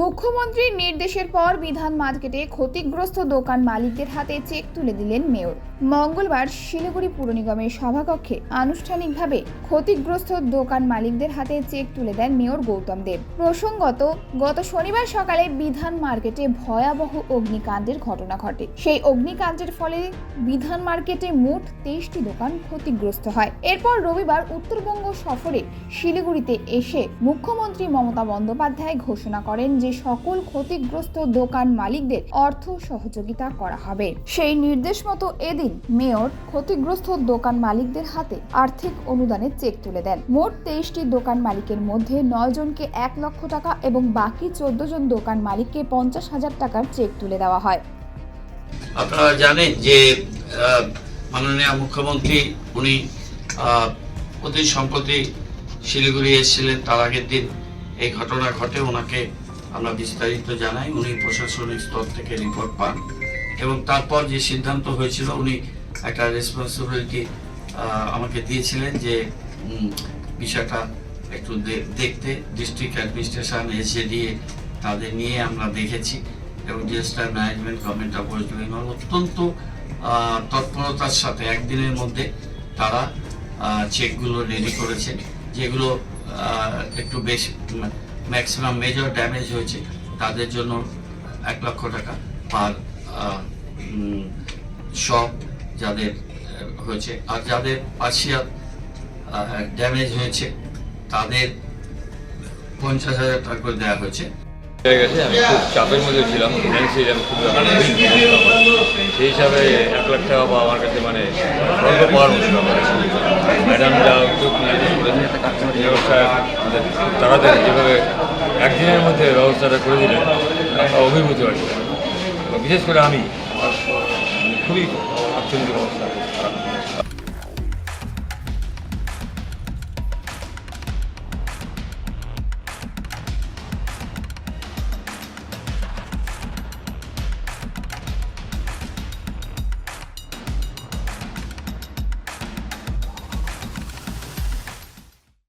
মুখ্যমন্ত্রীর নির্দেশের পর বিধান মার্কেটে ক্ষতিগ্রস্ত দোকান মালিকদের হাতে চেক তুলে দিলেন মেয়র। মঙ্গলবার শিলিগুড়ি পুর নিগমের সভাকক্ষে আনুষ্ঠানিকভাবে ক্ষতিগ্রস্ত দোকান মালিকদের হাতে চেক তুলে দেন মেয়র গৌতম দেব। প্রসঙ্গত, গত শনিবার সকালে বিধান মার্কেটে ভয়াবহ অগ্নিকাণ্ডের ঘটনা ঘটে। সেই অগ্নিকাণ্ডের ফলে বিধান মার্কেটে মোট তেইশটি দোকান ক্ষতিগ্রস্ত হয়। এরপর রবিবার উত্তরবঙ্গ সফরে শিলিগুড়িতে এসে মুখ্যমন্ত্রী মমতা বন্দ্যোপাধ্যায় ঘোষণা করেন যে সকল ক্ষতিগ্রস্ত দোকান মালিকদের অর্থ সহযোগিতা করা হবে। সেই নির্দেশ মতো এদিন মেয়র ক্ষতিগ্রস্ত দোকান মালিকদের হাতে আর্থিক অনুদানের চেক তুলে দেন। মোট তেইশটি দোকান মালিকের মধ্যে নয় জনকে এক লক্ষ টাকা এবং বাকি চোদ্দ জন দোকান মালিককে পঞ্চাশ হাজার টাকার চেক তুলে দেওয়া হয়। আপনারা জানেন যে মাননীয় মুখ্যমন্ত্রী উনি অতি সম্প্রতি শিলিগুড়ি এসেছিলেন। তার আগের দিন এই ঘটনা ঘটে। ওনাকে আমরা বিস্তারিত জানাই। উনি প্রশাসনিক স্তর থেকে রিপোর্ট পান এবং তারপর যে সিদ্ধান্ত হয়েছিল, উনি একটা রেসপন্সিবিলিটি আমাকে দিয়েছিলেন যে বিষয়টা একটু দেখতে। ডিস্ট্রিক্ট অ্যাডমিনিস্ট্রেশন এসে দিয়ে তাদের নিয়ে আমরা দেখেছি এবং disaster management government of West Bengal অত্যন্ত তৎপরতার সাথে একদিনের মধ্যে তারা চেকগুলো রেডি করেছে, যেগুলো একটু বেশি ম্যাক্সিমাম মেজর ড্যামেজ হয়েছে, তাদের জন্য এক লক্ষ টাকা পার শপ যাদের হয়েছে। আর যাদের পার্সিয়াল ড্যামেজ হয়েছে, তাদের পঞ্চাশ হাজার টাকা করে দেওয়া হয়েছে। হয়ে আমি খুব চাপের মধ্যে ছিলাম খুব। সেই হিসাবে এক লাখ টাকা বা আমার কাছে মানে পাওয়ার ম্যাডাম যা উদ্যোগ তাড়াতাড়ি যেভাবে একদিনের মধ্যে ব্যবস্থাটা করে দিলেন, আমরা অভিভূত আর বিশেষ করে আমি খুবই আচ্ছন্দ অবস্থা।